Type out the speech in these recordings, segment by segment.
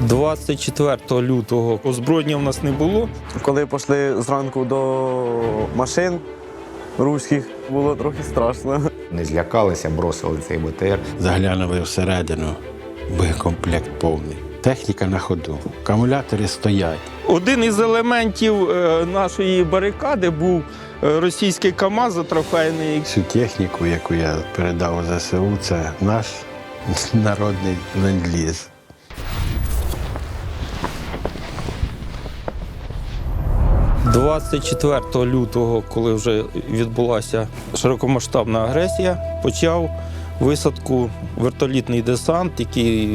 24 лютого озброєння в нас не було. Коли пішли зранку до машин руських, було трохи страшно. Не злякалися, бросили цей БТР. Заглянули всередину, боєкомплект повний. Техніка на ходу, акумулятори стоять. Один із елементів е, нашої барикади був е, російський КАМАЗ трофейний. Всю техніку, яку я передав ЗСУ, це наш народний ленд-ліз. – 24 лютого, коли вже відбулася широкомасштабна агресія, почав висадку вертолітний десант, які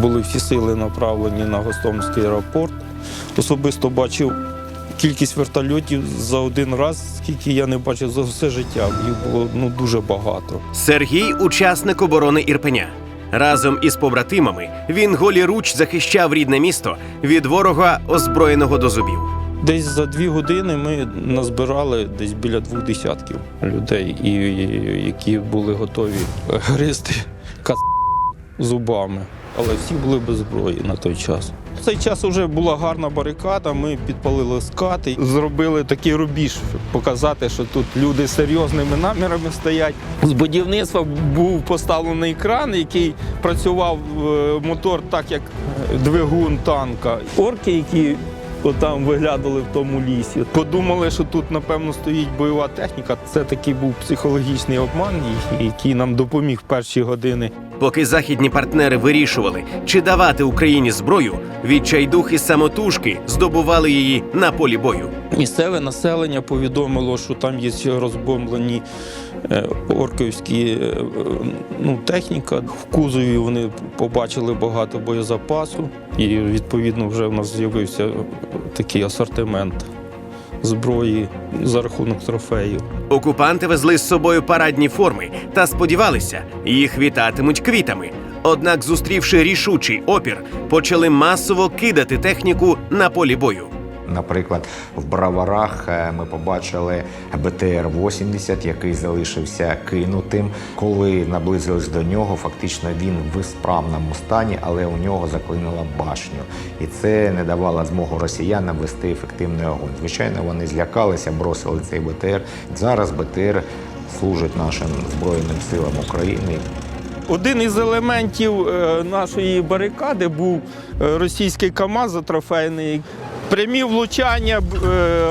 були всі сили направлені на Гостомельський аеропорт. Особисто бачив кількість вертольотів за один раз, скільки я не бачив за все життя. Їх було ну, дуже багато. Сергій учасник оборони Ірпеня. Разом із побратимами він голіруч захищав рідне місто від ворога, озброєного до зубів. Десь за дві години ми назбирали десь біля двох десятків людей, і, які були готові гризти кац зубами. Але всі були без зброї на той час. В цей час вже була гарна барикада. Ми підпалили скати, зробили такий рубіж, показати, що тут люди серйозними намірами стоять. З будівництва був поставлений кран, який працював е, мотор так, як двигун танка. Орки, які Отам виглядали в тому лісі. Подумали, що тут, напевно, стоїть бойова техніка. Це такий був психологічний обман, який нам допоміг в перші години. Поки західні партнери вирішували, чи давати Україні зброю, відчайдухи самотужки здобували її на полі бою. Місцеве населення повідомило, що там є розбомблені е, орківські е, ну, техніка. В кузові вони побачили багато боєзапасу, і відповідно вже в нас з'явився такий асортимент зброї за рахунок трофеїв. Окупанти везли з собою парадні форми та сподівалися, їх вітатимуть квітами. Однак, зустрівши рішучий опір, почали масово кидати техніку на полі бою. Наприклад, в Браварах е, ми побачили БТР-80, який залишився кинутим. Коли наблизились до нього, фактично він в справному стані, але у нього заклинило башню. І це не давало змогу росіянам вести ефективний огонь. Звичайно, вони злякалися, бросили цей БТР. Зараз БТР служить нашим Збройним силам України. Один із елементів е, нашої барикади був е, російський КАМАЗ трофейний. Прямі влучання е,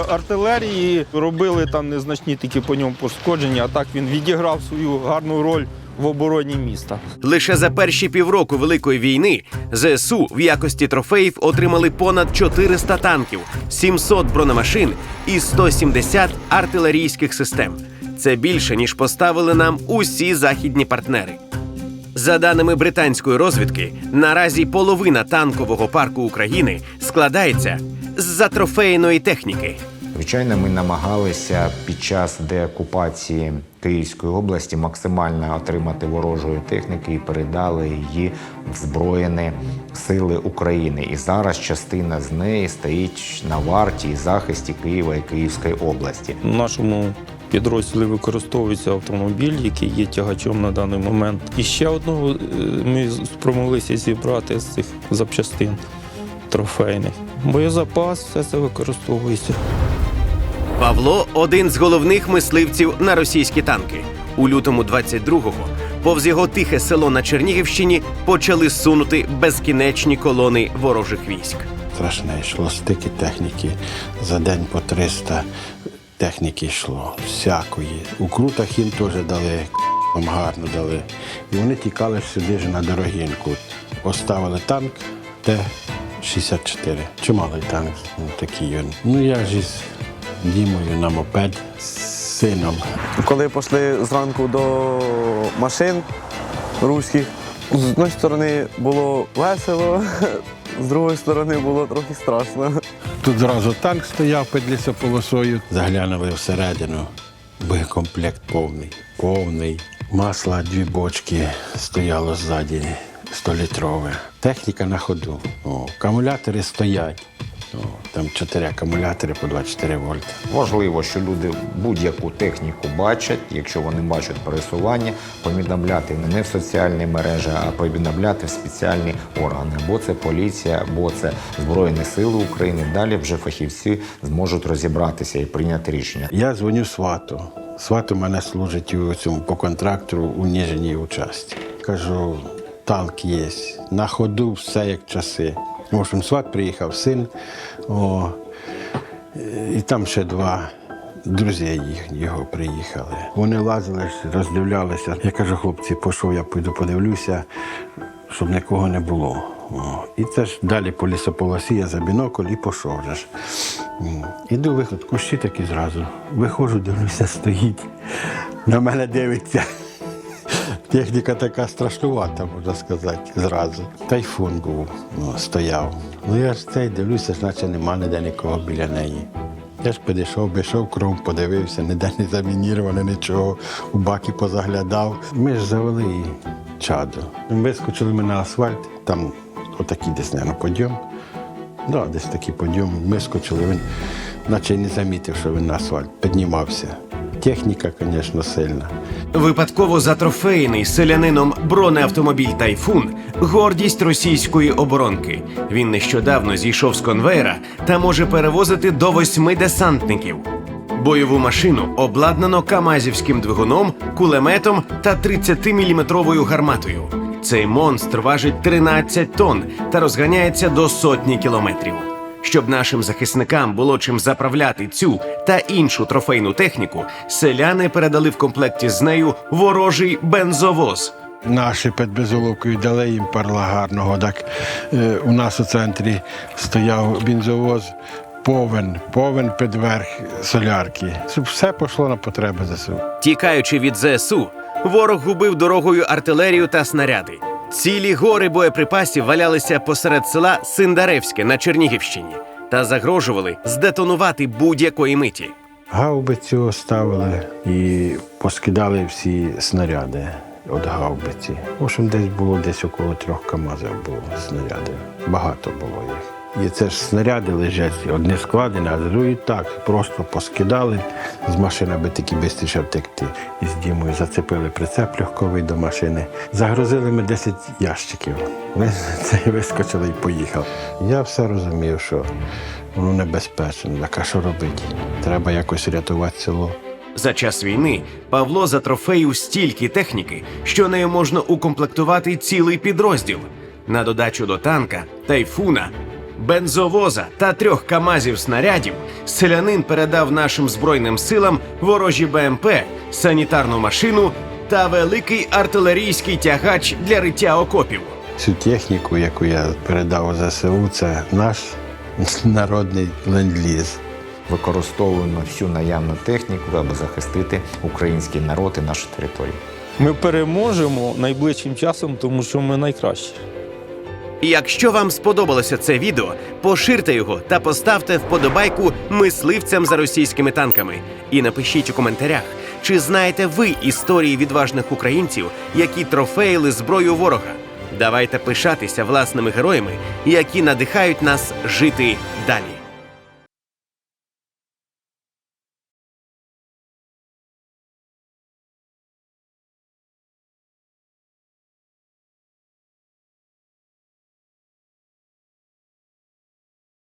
артилерії робили там незначні такі по ньому пошкодження, а так він відіграв свою гарну роль в обороні міста. Лише за перші півроку Великої війни ЗСУ в якості трофеїв отримали понад 400 танків, 700 бронемашин і 170 артилерійських систем. Це більше ніж поставили нам усі західні партнери. За даними британської розвідки, наразі половина танкового парку України складається з затрофейної техніки. Звичайно, ми намагалися під час деокупації Київської області максимально отримати ворожої техніки і передали її в Збройні Сили України. І зараз частина з неї стоїть на варті і захисті Києва і Київської області. В нашому підрозділі використовується автомобіль, який є тягачом на даний момент. І ще одного е, ми спромоглися зібрати з цих запчастин трофейних. Боєзапас, все це використовується. Павло один з головних мисливців на російські танки. У лютому 22-го повз його тихе село на Чернігівщині почали сунути безкінечні колони ворожих військ. Страшне йшло стики техніки. За день по 300 техніки йшло. Всякої. У крутах їм теж дали, гарно дали. І вони тікали сюди ж на дорогінку. Оставили танк Т-64. Чималий танк. Ну, такий він. Ну я ж із Дімою на мопед з сином. Коли пішли зранку до машин руських, з однієї сторони було весело, з другої сторони було трохи страшно. Тут зразу танк стояв під лісополосою. Заглянули всередину. Боєкомплект повний. Повний. Масла дві бочки стояло ззаді 100-літрове. Техніка на ходу. О, акумулятори стоять. О, там чотири акумулятори по 24 вольта. Важливо, що люди будь-яку техніку бачать, якщо вони бачать пересування, повідомляти не в соціальні мережі, а повідомляти в спеціальні органи. Бо це поліція, або це Збройні Сили України. Далі вже фахівці зможуть розібратися і прийняти рішення. Я дзвоню свату. Сват у мене служить у цьому по контракту у Ніжній участі. Кажу, танк є, на ходу все як часи. В общем, сват приїхав син, о, і там ще два друзі його приїхали. Вони лазили, роздивлялися. Я кажу, хлопці, пішов, я піду подивлюся, щоб нікого не було. О, і це ж далі по лісополосі, я за бінокль і пішов ж. Іду виход, кущі такі зразу. Виходжу, дивлюся, стоїть. На мене дивиться. Техніка така страшнувата, можна сказати, зразу. Тайфун був, ну, стояв. Ну я ж цей дивлюся, ж наче нема ніде нікого біля неї. Я ж підійшов, обійшов кром, подивився, ніде не замініровано, нічого, у баки позаглядав. Ми ж завели її чадо. Вискочили ми на асфальт, там отакий десь, мабуть, подйом. Да, десь такий подйом. Ми скочили, він наче не замітив, що він на асфальт піднімався. Техніка, звісно, сильна. Випадково затрофейний селянином бронеавтомобіль Тайфун гордість російської оборонки. Він нещодавно зійшов з конвейера та може перевозити до восьми десантників. Бойову машину обладнано камазівським двигуном, кулеметом та 30-мм гарматою. Цей монстр важить 13 тонн та розганяється до сотні кілометрів. Щоб нашим захисникам було чим заправляти цю та іншу трофейну техніку, селяни передали в комплекті з нею ворожий бензовоз. Наші під безоловкою дали їм парла гарного. Так е, у нас у центрі стояв бензовоз, повен, повен під верх солярки. Все пішло на потреби ЗСУ. Тікаючи від ЗСУ, ворог губив дорогою артилерію та снаряди. Цілі гори боєприпасів валялися посеред села Синдаревське на Чернігівщині та загрожували здетонувати будь-якої миті. Гаубицю ставили і поскидали всі снаряди від гаубиці. В общем, десь було десь около трьох КАМАЗів було снарядів. Багато було їх. І це ж снаряди лежать, одні складені, а другі так, просто поскидали з машини, аби таки швидше втекти. І з Дімою зацепили прицеп легковий до машини. Загрузили ми 10 ящиків. Ми це вискочили і поїхали. Я все розумів, що воно небезпечно. Так а що робити? Треба якось рятувати село. За час війни Павло затрофеїв стільки техніки, що нею можна укомплектувати цілий підрозділ. На додачу до танка, тайфуна, бензовоза та трьох камазів снарядів селянин передав нашим збройним силам ворожі БМП, санітарну машину та великий артилерійський тягач для риття окопів. Цю техніку, яку я передав ЗСУ, це наш народний ленд-ліз. Використовуємо всю наявну техніку, аби захистити український народ і нашу територію. Ми переможемо найближчим часом, тому що ми найкращі. Якщо вам сподобалося це відео, поширте його та поставте вподобайку мисливцям за російськими танками. І напишіть у коментарях, чи знаєте ви історії відважних українців, які трофеїли зброю ворога. Давайте пишатися власними героями, які надихають нас жити далі.